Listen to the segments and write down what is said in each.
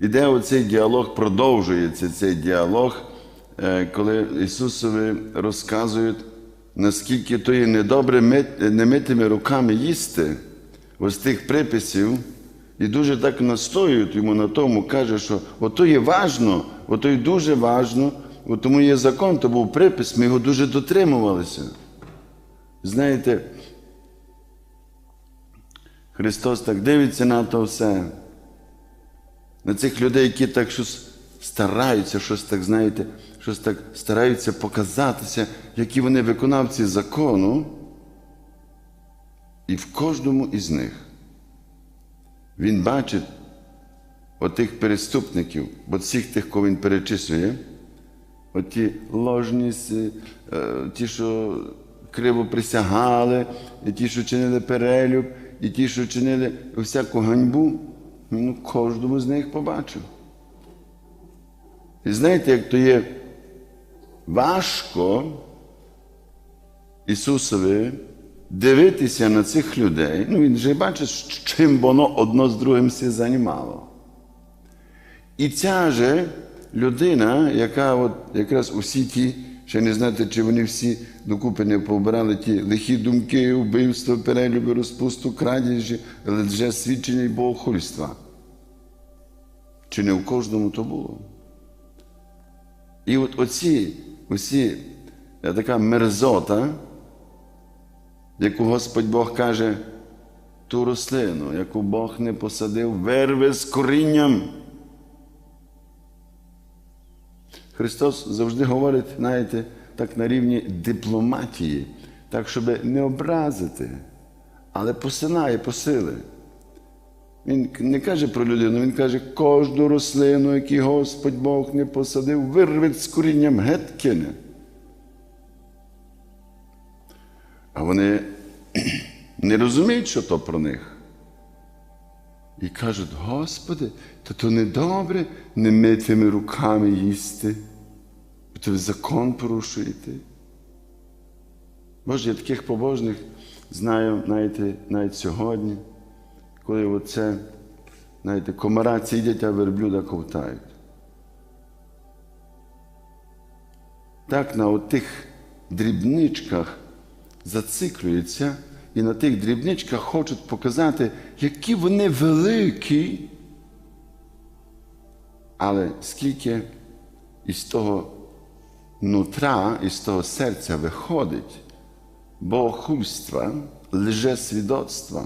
Іде оцей діалог, продовжується цей діалог, е, коли Ісусові розказують, наскільки то є недобре мит- немитими руками їсти ось тих приписів, і дуже так настоюють йому на тому, каже, що ото є важно, ото є дуже важно, тому є закон, то був припис, ми його дуже дотримувалися. Знаєте, Христос так дивиться на то все на цих людей, які так щось стараються, щось так, знаєте, щось так стараються показатися, які вони виконавці закону. І в кожному із них він бачить отих переступників, бо всіх тих, кого він перечислює, оті ложні, е, ті, що криво присягали, і ті, що чинили перелюб, і ті, що чинили всяку ганьбу, ну, кожному з них побачив. І знаєте, як то є важко Ісусові дивитися на цих людей, ну він же бачить, чим воно одно з другим все займало. І ця же людина, яка от якраз усі ті, ще не знаєте, чи вони всі докупи не повбирали ті лихі думки, вбивства, перелюби, розпусту, крадіжі, лже свідчення і богохульства. Чи не в кожному то було? І от оці, оці е, така мерзота, яку Господь Бог каже, ту рослину, яку Бог не посадив, верви з корінням. Христос завжди говорить, знаєте, так на рівні дипломатії, так, щоб не образити, але посилає посили. Він не каже про людину, він каже, кожну рослину, яку Господь Бог не посадив, вирве з корінням геть кине. А вони не розуміють, що то про них. І кажуть, Господи, то то не добре немитими руками їсти, то ви закон порушуєте. Боже, я таких побожних знаю, знаєте, навіть сьогодні, коли оце, знаєте, комара цідять, а верблюда ковтають. Так на отих дрібничках зациклюються і на тих дрібничках хочуть показати, які вони великі, але скільки із того нутра, із того серця виходить богохульства, лжесвідоцтва.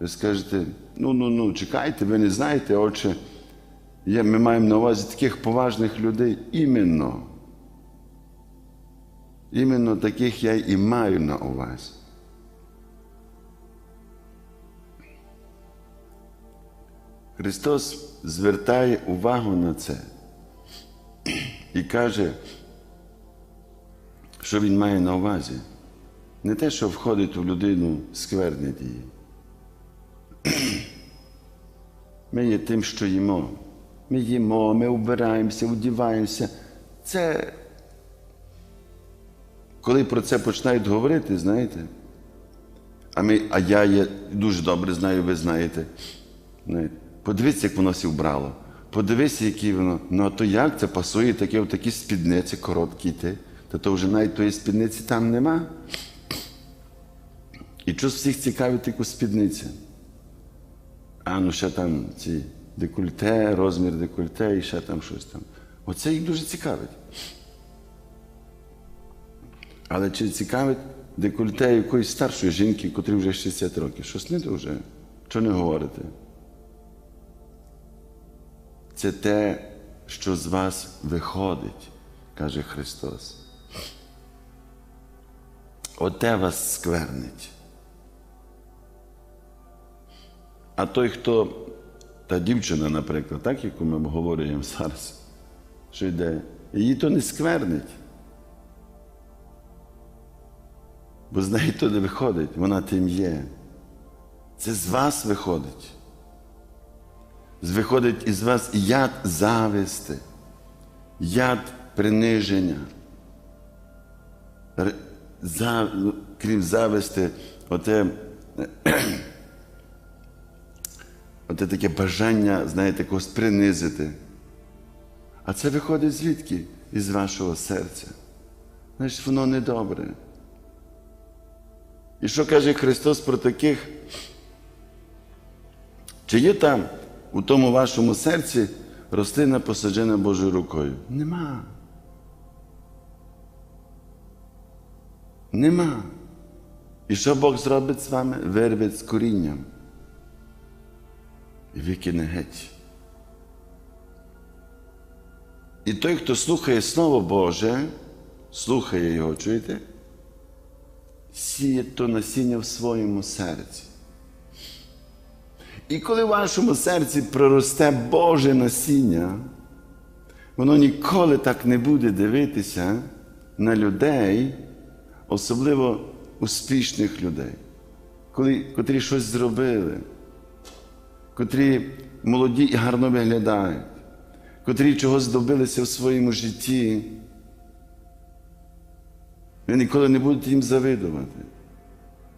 Ви скажете, ну, ну, ну, чекайте, ви не знаєте, отче, ми маємо на увазі таких поважних людей іменно. Іменно таких я і маю на увазі. Христос звертає увагу на це і каже, що Він має на увазі. Не те, що входить у людину скверні дії. Ми є тим, що їмо. Ми їмо, ми вбираємося, одіваємося. Це, коли про це починають говорити, знаєте, а, ми, а я є, дуже добре знаю, ви знаєте. знаєте. Подивіться, як воно сі вбрало. Подивися, які воно. Ну а то як це пасує таке в такі спідниці короткі йти. Та то вже навіть тої спідниці там нема. І щось всіх цікавить яку спідниця. А ну ще там ці декольте, розмір декольте і ще там щось там. Оце їх дуже цікавить. Але чи цікавить декольте якоїсь старшої жінки, котрій вже 60 років? Щось не дуже. Що не говорите? Це те, що з вас виходить, каже Христос. Оте вас сквернить. А той, хто, та дівчина, наприклад, так, яку ми обговорюємо зараз, що йде, її то не сквернить. Бо з неї то не виходить, вона тим є. Це з вас виходить. Виходить із вас яд зависти, яд приниження. Крім зависти, оте Оте таке бажання, знаєте, когось принизити. А це виходить звідки? Із вашого серця. Значить, воно недобре. І що каже Христос про таких? Чи є там у тому вашому серці рослина посаджена Божою рукою? Нема. Нема. І що Бог зробить з вами? Вирве з корінням. Викине геть. І той, хто слухає Слово Боже, слухає його, чуєте? Сіє то насіння в своєму серці. І коли в вашому серці проросте Боже насіння, воно ніколи так не буде дивитися на людей, особливо успішних людей, коли, котрі щось зробили, котрі молоді і гарно виглядають, котрі чогось добилися в своєму житті. Ви ніколи не будете їм завидувати.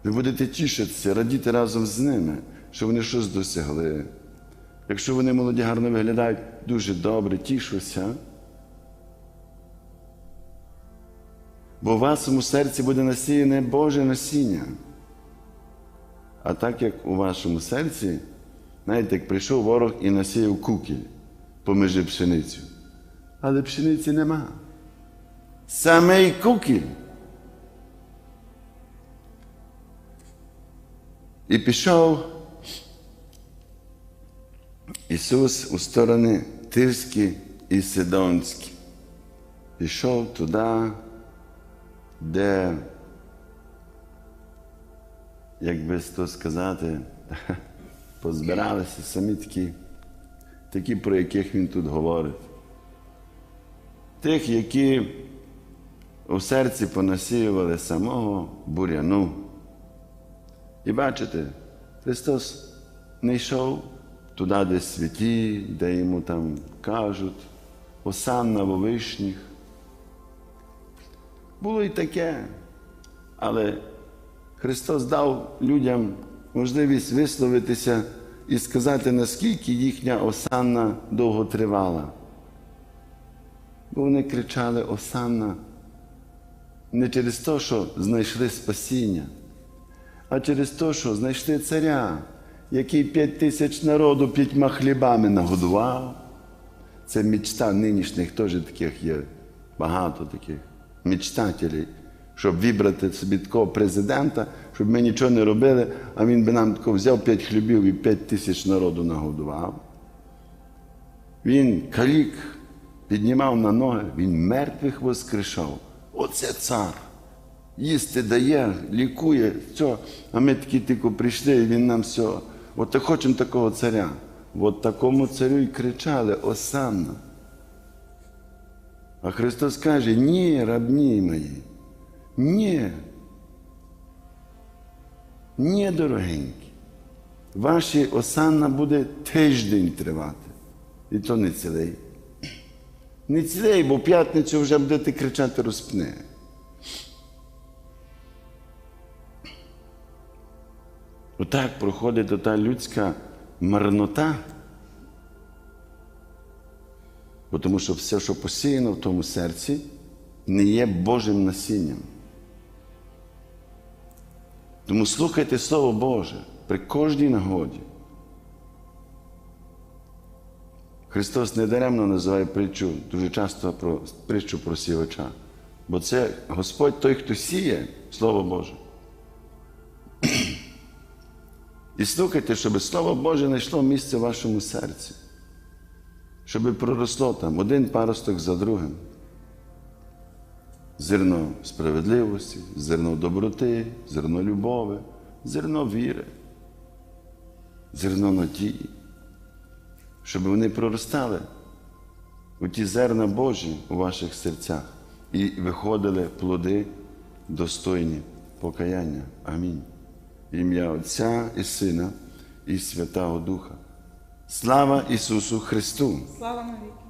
Ви будете тішитися, радіти разом з ними, що вони щось досягли. Якщо вони молоді гарно виглядають, дуже добре, тішуся. Бо в вашому серці буде насіяне Боже насіння. А так як у вашому серці, знаєте, як прийшов ворог і насіяв кукіль поміж пшеницю. Але пшениці нема. Самий кукіль. І пішов Ісус у сторони Тирські і Сидонські. Пішов туди, де, як би то сказати, позбиралися самі такі, такі, про яких він тут говорить. Тих, які у серці понасіювали самого буряну. І бачите, Христос не йшов туди, де святі, де йому там кажуть, осанна во вишніх. Було і таке, але Христос дав людям можливість висловитися і сказати, наскільки їхня осанна довго тривала. Бо вони кричали Осанна не через те, що знайшли спасіння, а через те, що знайшли царя, який п'ять тисяч народу п'ятьма хлібами нагодував. Це мечта нинішніх теж таких є багато таких мечтателів, щоб вибрати собі такого президента, щоб ми нічого не робили, а він би нам тако взяв п'ять хлібів і п'ять тисяч народу нагодував. Він калік піднімав на ноги, він мертвих воскрешав. Оце цар. Їсти дає, лікує, все. А ми такі тільки прийшли, і він нам все. От хочемо такого царя. От такому царю і кричали Осанна. А Христос каже, ні, рабні мої, ні. Ні, дорогенькі. Ваші осанна буде тиждень тривати. І то не цілий. Не цілий, бо в п'ятницю вже будете кричати розпни. Отак проходить ота людська марнота. Бо тому що все, що посіяно в тому серці, не є Божим насінням. Тому слухайте Слово Боже при кожній нагоді. Христос недаремно називає притчу дуже часто про притчу про сівача. Бо це Господь той, хто сіє Слово Боже. І слухайте, щоб Слово Боже знайшло місце в вашому серці, щоб проросло там один паросток за другим. Зерно справедливості, зерно доброти, зерно любові, зерно віри, зерно надії, щоб вони проростали у ті зерна Божі у ваших серцях і виходили плоди достойні покаяння. Амінь. Ім'я Отця і Сина і Святого Духа. Слава Ісусу Христу! Слава навіки.